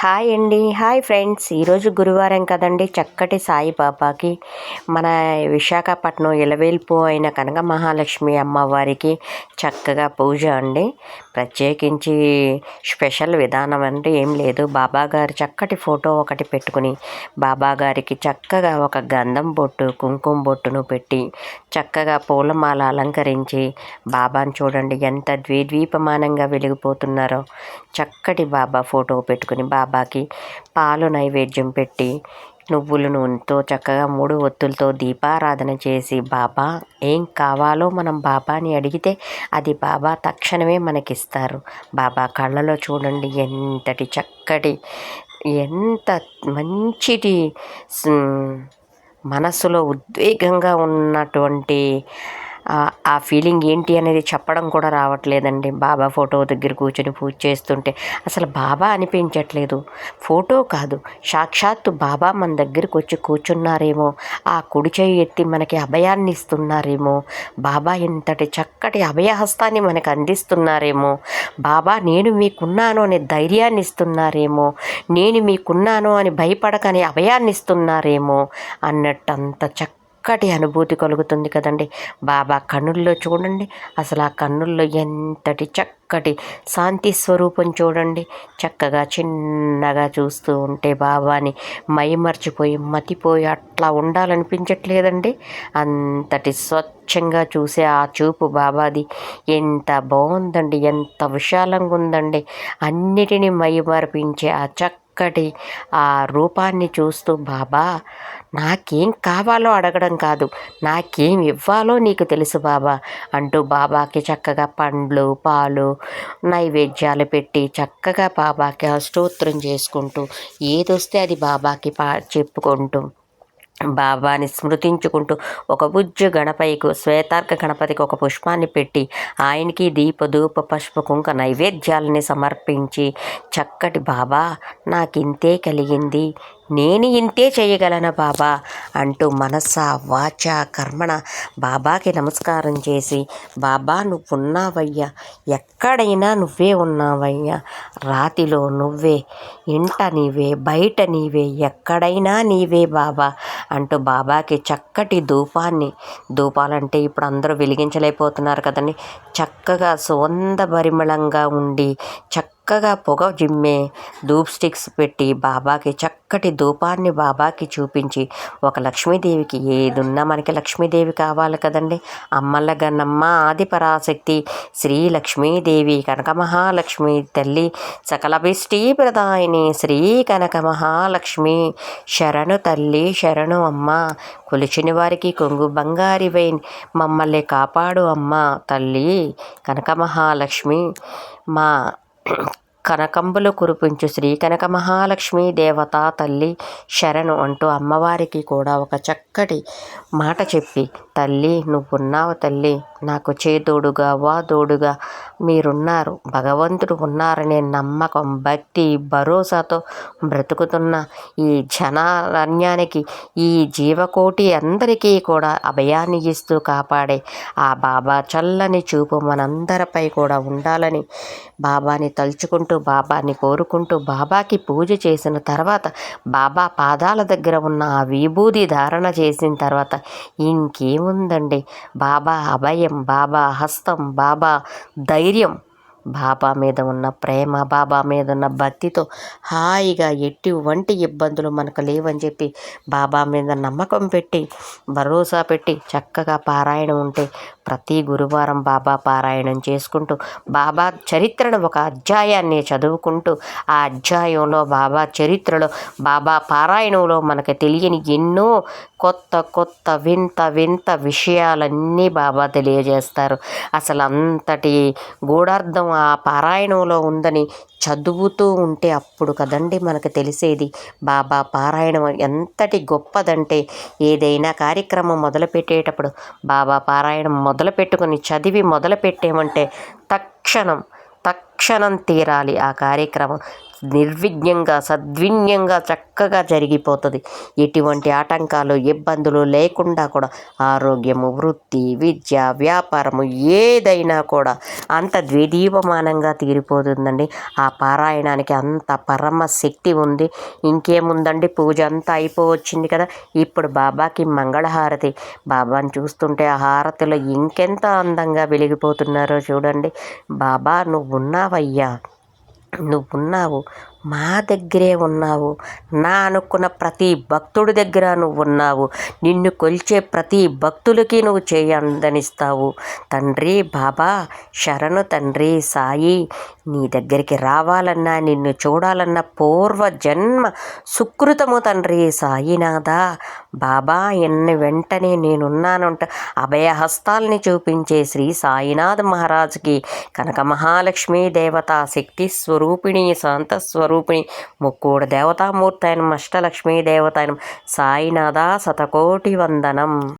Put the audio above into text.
Hi అండి. Hi friends. ఈరోజు గురువారం కదండి చక్కటి సాయిబాబాకి మన విశాఖపట్నం ఇలవేల్పు అయిన కనక మహాలక్ష్మి అమ్మవారికి చక్కగా పూజ అండి. ప్రత్యేకించి స్పెషల్ విధానం అంటే ఏం లేదు. బాబాగారి చక్కటి ఫోటో ఒకటి పెట్టుకుని బాబా గారికి చక్కగా ఒక గంధం బొట్టు కుంకుమ బొట్టును పెట్టి చక్కగా పూలమాల అలంకరించి బాబాను చూడండి ఎంత ద్వీద్వీపమానంగా వెలిగిపోతున్నారో. చక్కటి బాబా ఫోటో పెట్టుకుని బాబా బాబాకి పాలు నైవేద్యం పెట్టి నువ్వుల నూనెతో చక్కగా మూడు ఒత్తులతో దీపారాధన చేసి బాబా ఏం కావాలో మనం బాబాని అడిగితే అది బాబా తక్షణమే మనకిస్తారు. బాబా కళ్ళలో చూడండి ఎంతటి చక్కటి ఎంత మంచిటి మనసులో ఉద్వేగంగా ఉన్నటువంటి ఆ- ఫీలింగ్ ఏంటి అనేది చెప్పడం కూడా రావట్లేదండి. బాబా ఫోటో దగ్గర కూర్చొని పూజ చేస్తుంటే అసలు బాబా అనిపించట్లేదు. ఫోటో కాదు సాక్షాత్తు బాబా మన దగ్గరికి వచ్చి కూర్చున్నారేమో ఆ కుడి చేయి ఎత్తి మనకి అభయాన్ని ఇస్తున్నారేమో బాబా ఇంతటి చక్కటి అభయహస్తాన్ని మనకు అందిస్తున్నారేమో బాబా నేను మీకున్నాను అనే ధైర్యాన్ని ఇస్తున్నారేమో నేను మీకున్నాను అని భయపడకని అభయాన్ని ఇస్తున్నారేమో అన్నట్టు అంత చక్క చక్కటి అనుభూతి కలుగుతుంది కదండి. బాబా కన్నుల్లో చూడండి. అసలు ఆ కన్నుల్లో ఎంతటి చక్కటి శాంతి స్వరూపం చూడండి. చక్కగా చిన్నగా చూస్తూ ఉంటే బాబాని మైమర్చిపోయి మతిపోయి అట్లా ఉండాలనిపించట్లేదండి. అంతటి స్వచ్ఛంగా చూసే ఆ చూపు బాబాది ఎంత బాగుందండి ఎంత విశాలంగా ఉందండి. అన్నిటినీ మైమర్పించే ఆ చక్క చక్కటి ఆ రూపాన్ని చూస్తూ బాబా నాకేం కావాలో అడగడం కాదు. నాకేం ఇవ్వాలో నీకు తెలుసు బాబా అంటూ బాబాకి చక్కగా పండ్లు పాలు నైవేద్యాలు పెట్టి చక్కగా బాబాకి స్తోత్రం చేసుకుంటూ ఏదొస్తే అది బాబాకి పా చెప్పుకుంటూ బాబాని స్మృతించుకుంటూ ఒక బుజ్జు గణపైకు శ్వేతార్క గణపతికి ఒక పుష్పాన్ని పెట్టి ఆయనకి దీప ధూప పుష్ప కుంక నైవేద్యాలని సమర్పించి చక్కటి బాబా నాకింతే కలిగింది నేను ఇంతే చేయగలను బాబా? అంటూ మనస వాచ కర్మణ బాబాకి నమస్కారం చేసి బాబా నువ్వు ఉన్నావయ్యా ఎక్కడైనా నువ్వే ఉన్నావయ్యా రాతిలో నువ్వే ఇంట నీవే బయట నీవే ఎక్కడైనా నీవే బాబా అంటూ బాబాకి చక్కటి ధూపాన్ని ధూపాలంటే ఇప్పుడు అందరూ వెలిగించలేకపోతున్నారు కదండి. చక్కగా సుగంధ పరిమళంగా ఉండి చక్కగా పొగ జిమ్మే ధూప్ స్టిక్స్ పెట్టి బాబాకి చక్కటి ధూపాన్ని బాబాకి చూపించి ఒక లక్ష్మీదేవికి ఏదున్నా మనకి లక్ష్మీదేవి కావాలి కదండి. అమ్మల గన్నమ్మ ఆది పరాశక్తి శ్రీ లక్ష్మీదేవి కనక మహాలక్ష్మి తల్లి సకలభిష్టి ప్రదాయిని శ్రీ కనక మహాలక్ష్మి. శరణు తల్లి శరణు అమ్మ కొలిచిన వారికి కొంగు బంగారివై మమ్మల్ని కాపాడు అమ్మ తల్లి కనక మహాలక్ష్మి. మా కనకంబులు కురిపించు శ్రీ కనక మహాలక్ష్మి దేవత తల్లి శరణు అంటూ అమ్మవారికి కూడా ఒక చక్కటి మాట చెప్పి తల్లి నువ్వున్నావు తల్లి నాకు చేదోడుగా వాదోడుగా మీరున్నారు. భగవంతుడు ఉన్నారనే నమ్మకం భక్తి భరోసాతో బ్రతుకుతున్న ఈ జనారణ్యానికి ఈ జీవకోటి అందరికీ కూడా అభయాన్ని ఇస్తూ కాపాడే ఆ బాబా చల్లని చూపు మనందరిపై కూడా ఉండాలని బాబాని తలుచుకుంటూ బాబాని కోరుకుంటూ బాబాకి పూజ చేసిన తర్వాత బాబా పాదాల దగ్గర ఉన్న ఆ విభూది ధారణ చేసిన తర్వాత ఇంకేముందండి? బాబా అభయం బాబా హస్తం బాబా ధైర్యం. బాబా మీద ఉన్న ప్రేమ బాబా మీద ఉన్న భక్తితో హాయిగా ఎటువంటి ఇబ్బందులు మనకు లేవని చెప్పి బాబా మీద నమ్మకం పెట్టి భరోసా పెట్టి చక్కగా పారాయణం ఉంటే ప్రతి గురువారం బాబా పారాయణం చేసుకుంటూ బాబా చరిత్రను ఒక అధ్యాయాన్ని చదువుకుంటూ ఆ అధ్యాయంలో బాబా చరిత్రలో బాబా పారాయణంలో మనకు తెలియని ఎన్నో కొత్త కొత్త వింత వింత విషయాలన్నీ బాబా తెలియజేస్తారు. అసలు అంతటి గూఢార్థం ఆ పారాయణంలో ఉందని చదువుతూ ఉంటే అప్పుడు కదండి మనకు తెలిసేది. బాబా పారాయణం ఎంతటి గొప్పదంటే ఏదైనా కార్యక్రమం మొదలుపెట్టేటప్పుడు బాబా పారాయణం మొదలుపెట్టుకుని చదివి మొదలు పెట్టామంటే తక్షణం తక్షణం తీరాలి ఆ కార్యక్రమం. నిర్విఘ్నంగా సద్విన్యంగా చక్కగా జరిగిపోతుంది. ఎటువంటి ఆటంకాలు ఇబ్బందులు లేకుండా కూడా ఆరోగ్యము వృత్తి విద్య వ్యాపారము ఏదైనా కూడా అంత ద్విదీపమానంగా తీరిపోతుందండి. ఆ పారాయణానికి అంత పరమ శక్తి ఉంది. ఇంకేముందండి? పూజ అంతా అయిపోవచ్చింది కదా. ఇప్పుడు బాబాకి మంగళహారతి. బాబాని చూస్తుంటే ఆ హారతిలో ఇంకెంత అందంగా వెలిగిపోతున్నారో చూడండి. బాబా నువ్వు ఉన్నావయ్యా. నువ్వున్నావు. మా దగ్గరే ఉన్నావు. నా అనుకున్న ప్రతి భక్తుడి దగ్గర నువ్వు ఉన్నావు. నిన్ను కొలిచే ప్రతి భక్తులకి నువ్వు చేయందనిస్తావు తండ్రి బాబా శరణు తండ్రి సాయి నీ దగ్గరికి రావాలన్నా నిన్ను చూడాలన్న పూర్వ జన్మ సుకృతము తండ్రి సాయినాథ. బాబా ఎన్ని వెంటనే నేనున్నానంట. అభయహస్తాల్ని చూపించే శ్రీ సాయినాథ్ మహారాజుకి కనక మహాలక్ష్మీ దేవత శక్తి స్వరూపిణి శాంత స్వరూపిణి. ముక్కూడ దేవతామూర్తి అయిన అష్టలక్ష్మీ దేవత అయిన సాయినాథ శతకోటి వందనం.